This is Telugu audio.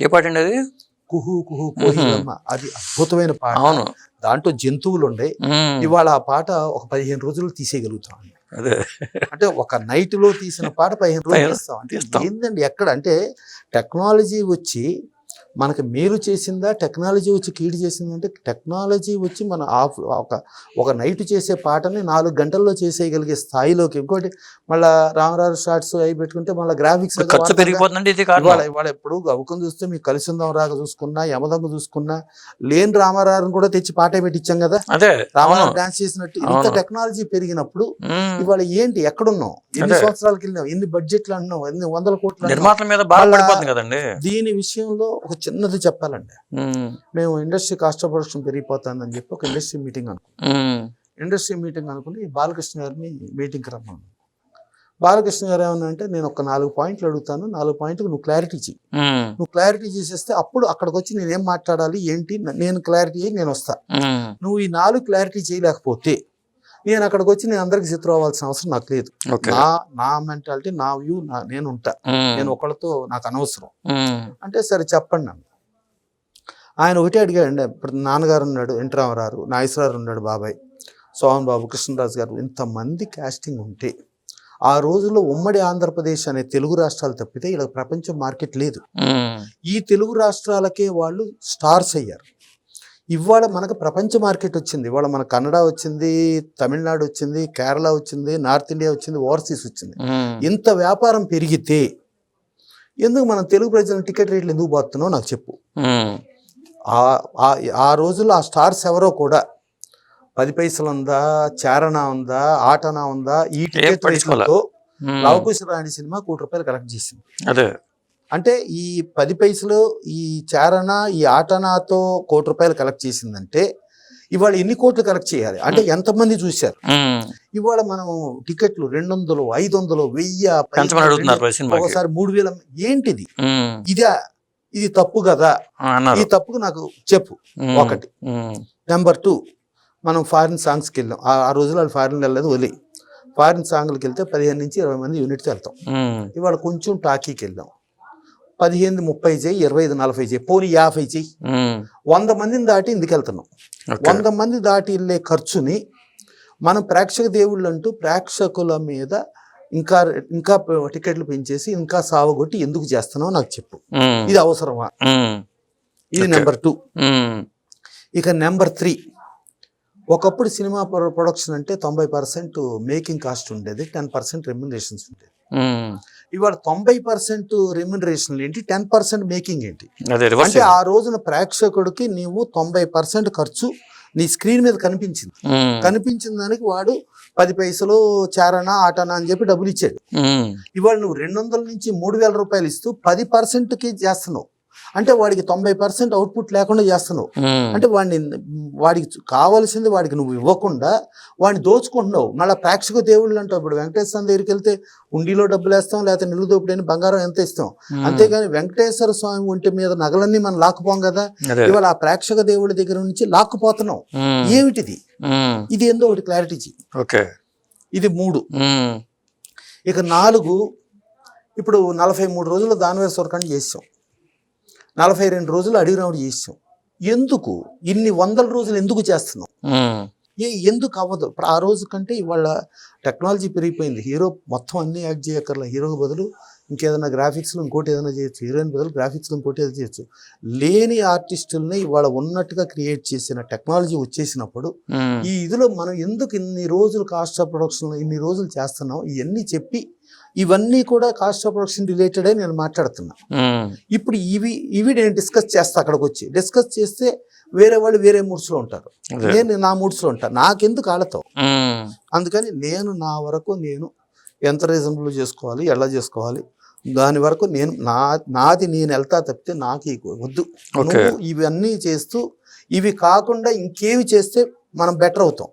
ఏ పాట అండి అది? కుహు కుహు కోయిలమ్మ అది అద్భుతమైన పాట. అవును. దాంట్లో జంతువులు ఉండే ఇవాళ ఆ పాట ఒక పదిహేను రోజులు తీసేయగలుగుతాం అదే. అంటే ఒక నైట్లో తీసిన పాట పదిహేను రోజులు తీస్తాం. అంటే. ఏందండి ఎక్కడ? అంటే టెక్నాలజీ వచ్చి మనకి మేలు చేసిందా టెక్నాలజీ వచ్చి కీడు చేసిందా అంటే టెక్నాలజీ వచ్చి మన ఆఫ్ ఒక ఒక నైట్ చేసే పాటని నాలుగు గంటల్లో చేసేయగలిగే స్థాయిలోకి ఇంకోటి మళ్ళా రామరాజు షార్ట్స్ అవి పెట్టుకుంటే మళ్ళీ గ్రాఫిక్స్ ఖర్చు పెరిగిపోతుందండి ఇది కారణం ఇవాళ ఇవాళ ఎప్పుడు గవుకం చూస్తే మీకు కలిసిందాం రాక చూసుకున్నా యమదొంగ చూసుకున్నా లేని రామారావుని కూడా తెచ్చి పాటే పెట్టించాం కదా అదే రామారావు. డాన్స్ చేసినట్టు ఇంత. టెక్నాలజీ పెరిగినప్పుడు ఇవాళ ఏంటి ఎక్కడున్నాం ఎన్ని. సంవత్సరాలకి వెళ్ళినాం ఎన్ని బడ్జెట్లు అన్నాం ఎన్ని వందల కోట్లు? నిర్మాతల మీద బాగా కదండి దీని విషయంలో ఒక చిన్నది చెప్పాలండి మేము. ఇండస్ట్రీ కాస్ట్ ఆఫ్ ప్రొడక్షన్ పెరిగిపోతుందని చెప్పి ఒక ఇండస్ట్రీ మీటింగ్ అనుకున్నాం. ఇండస్ట్రీ మీటింగ్ అనుకుని బాలకృష్ణ గారిని మీటింగ్కి రమ్మన్నాను బాలకృష్ణ గారు ఏమన్నా అంటే నేను ఒక నాలుగు పాయింట్లు అడుగుతాను. నాలుగు పాయింట్లు నువ్వు క్లారిటీ చెయ్యి. ఉమ్, నువ్వు క్లారిటీ చేసేస్తే అప్పుడు అక్కడికి వచ్చి నేను ఏం మాట్లాడాలి ఏంటి నేను క్లారిటీ అయ్యి నేను వస్తా. నువ్వు ఈ నాలుగు క్లారిటీ చేయలేకపోతే నేను అక్కడికి వచ్చి నేను అందరికి చిత్రం అవ్వాల్సిన అవసరం నాకు లేదు. నా నా మెంటాలిటీ నా వ్యూ నా నేను ఉంటా. నేను ఒకళ్ళతో నాకు అనవసరం. అంటే సరే చెప్పండి నన్ను ఆయన ఒకటే అడిగాడండి ఇప్పుడు నాన్నగారు ఉన్నాడు ఎన్ రామారావు నాగేశ్వరరావు ఉన్నాడు బాబాయ్ సోహన్ బాబు కృష్ణరాజు గారు ఇంతమంది కాస్టింగ్ ఉంటే ఆ రోజుల్లో ఉమ్మడి ఆంధ్రప్రదేశ్ అనే తెలుగు రాష్ట్రాలు తప్పితే ఇలా ప్రపంచ మార్కెట్ లేదు. ఈ తెలుగు రాష్ట్రాలకే వాళ్ళు స్టార్స్ అయ్యారు. ఇవాళ మనకు ప్రపంచ మార్కెట్ వచ్చింది. ఇవాళ మన కన్నడ వచ్చింది తమిళనాడు వచ్చింది కేరళ వచ్చింది నార్త్ ఇండియా వచ్చింది ఓవర్సీస్ వచ్చింది. ఇంత వ్యాపారం పెరిగితే ఎందుకు మనం తెలుగు ప్రజలను టికెట్ రేట్లు ఎందుకు పోతున్నావు నాకు చెప్పు. ఆ- రోజుల్లో ఆ స్టార్స్ ఎవరో కూడా పది పైసలు ఉందా చారణ ఉందా ఆటనా ఉందా ఈ టికెట్. రేట్లతో ఉమ్, లవకుశరాణి సినిమా కోటి రూపాయలు కలెక్ట్ చేసింది. అదే. అంటే ఈ పది పైసలు ఈ చారణ ఈ ఆటనాతో కోటి రూపాయలు కలెక్ట్ చేసిందంటే ఇవాళ ఎన్ని కోట్లు కలెక్ట్ చేయాలి? అంటే ఎంతమంది చూశారు? ఇవాళ మనం టికెట్లు రెండు వందలు ఐదు వందలు వెయ్యి ఒకసారి మూడు వేల ఏంటిది? ఇదా ఇది తప్పు కదా? ఈ తప్పుకు నాకు చెప్పు. ఒకటి. నెంబర్ టూ మనం ఫారిన్ సాంగ్స్కి వెళ్ళాం ఆ ఆ రోజుల్లో ఫారిన్ వెళ్ళలేదు వదిలి. ఫారిన్ సాంగ్లకి వెళ్తే పదిహేను నుంచి ఇరవై మంది యూనిట్స్ వెళ్తాం. ఇవాళ కొంచెం టాకీకి వెళ్దాం. పదిహేను ముప్పై చేయి ఇరవై ఐదు నలభై చేయి పోనీ యాభై చేయి. వంద మందిని దాటి ఇందుకు వెళ్తున్నాం. వంద మంది దాటి వెళ్ళే ఖర్చుని మనం ప్రేక్షక దేవుళ్ళు అంటూ ప్రేక్షకుల మీద ఇంకా ఇంకా టికెట్లు పెంచేసి ఇంకా సావగొట్టి ఎందుకు చేస్తున్నావు నాకు చెప్పు. ఇది అవసరమా? ఇది. Number two. ఇక నెంబర్ త్రీ. ఒకప్పుడు సినిమా ప్రొ- ప్రొడక్షన్ అంటే తొంభై పర్సెంట్ మేకింగ్ కాస్ట్ ఉండేది టెన్ పర్సెంట్ రెమ్యునరేషన్స్ ఉండేది. ఇవాళ తొంభై పర్సెంట్ రెమ్యునరేషన్ ఏంటి? టెన్ పర్సెంట్ మేకింగ్ ఏంటి? అంటే ఆ రోజున ప్రేక్షకుడికి నీవు తొంభై పర్సెంట్ ఖర్చు నీ స్క్రీన్ మీద కనిపించింది. కనిపించిన దానికి వాడు పది పైసలు చారణ ఆటనా అని చెప్పి డబ్బులు ఇచ్చాడు. ఇవాళ నువ్వు రెండు వందల నుంచి మూడు వేల రూపాయలు ఇస్తూ పది పర్సెంట్కి చేస్తున్నావు. అంటే వాడికి తొంభై పర్సెంట్ అవుట్పుట్ లేకుండా చేస్తున్నావు. అంటే వాడిని వాడికి కావాల్సింది వాడికి నువ్వు ఇవ్వకుండా వాడిని దోచుకుంటున్నావు. మళ్ళీ ప్రేక్షక దేవుళ్ళు అంటావు ఇప్పుడు వెంకటేశ్వర దగ్గరికి వెళ్తే ఉండిలో డబ్బులు వేస్తాం లేకపోతే నిలుదోపుడని బంగారం ఎంత ఇస్తాం? అంతేగాని వెంకటేశ్వర స్వామి ఒంటి మీద నగలన్నీ మనం లాక్కుపోం కదా? ఇవాళ ఆ ప్రేక్షక దేవుడి దగ్గర నుంచి లాక్కుపోతున్నాం. ఏమిటిది? ఇది ఏందో ఒకటి క్లారిటీ ఓకే. ఇది మూడు. ఇక నాలుగు ఇప్పుడు నలభై మూడు రోజులు దానివేర సొరకండి చేసాం. నలభై రెండు రోజులు అడిగి రావుడు చేసాం. ఎందుకు? ఇన్ని వందల రోజులు ఎందుకు చేస్తున్నాం ఎందుకు అవ్వదు? ఇప్పుడు ఆ రోజు కంటే ఇవాళ టెక్నాలజీ పెరిగిపోయింది. హీరో మొత్తం అన్ని యాక్ట్ చేయక్కర్ల. హీరోకి బదులు ఇంకేదైనా గ్రాఫిక్స్లో ఇంకోటి ఏదైనా చేయొచ్చు. హీరోయిన్ బదులు గ్రాఫిక్స్లో ఇంకోటి ఏదైనా చేయొచ్చు. లేని ఆర్టిస్టుల్ని ఇవాళ ఉన్నట్టుగా క్రియేట్ చేసిన టెక్నాలజీ వచ్చేసినప్పుడు ఈ ఇదిలో మనం ఎందుకు ఇన్ని రోజులు కాస్ట్ ఆఫ్ ప్రొడక్షన్ ఇన్ని రోజులు చేస్తున్నాం? ఇవన్నీ చెప్పి ఇవన్నీ కూడా కాస్ట్ ఆఫ్ ప్రొడక్షన్ రిలేటెడే నేను మాట్లాడుతున్నా. ఇప్పుడు ఇవి ఇవి నేను డిస్కస్ చేస్తా అక్కడికి వచ్చి డిస్కస్ చేస్తే వేరే వాళ్ళు వేరే మూడ్స్లో ఉంటారు. నేను నా మూడ్స్లో ఉంటాను నాకెందుకు ఉమ్, అందుకని నేను నా వరకు నేను ఎంత రీజనబుల్ చేసుకోవాలి ఎలా చేసుకోవాలి దాని వరకు నేను నా నాది నేను వెళ్తా తప్పితే నాకు వద్దు. నువ్వు ఇవన్నీ చేస్తూ ఇవి కాకుండా ఇంకేమి చేస్తే మనం బెటర్ అవుతాం.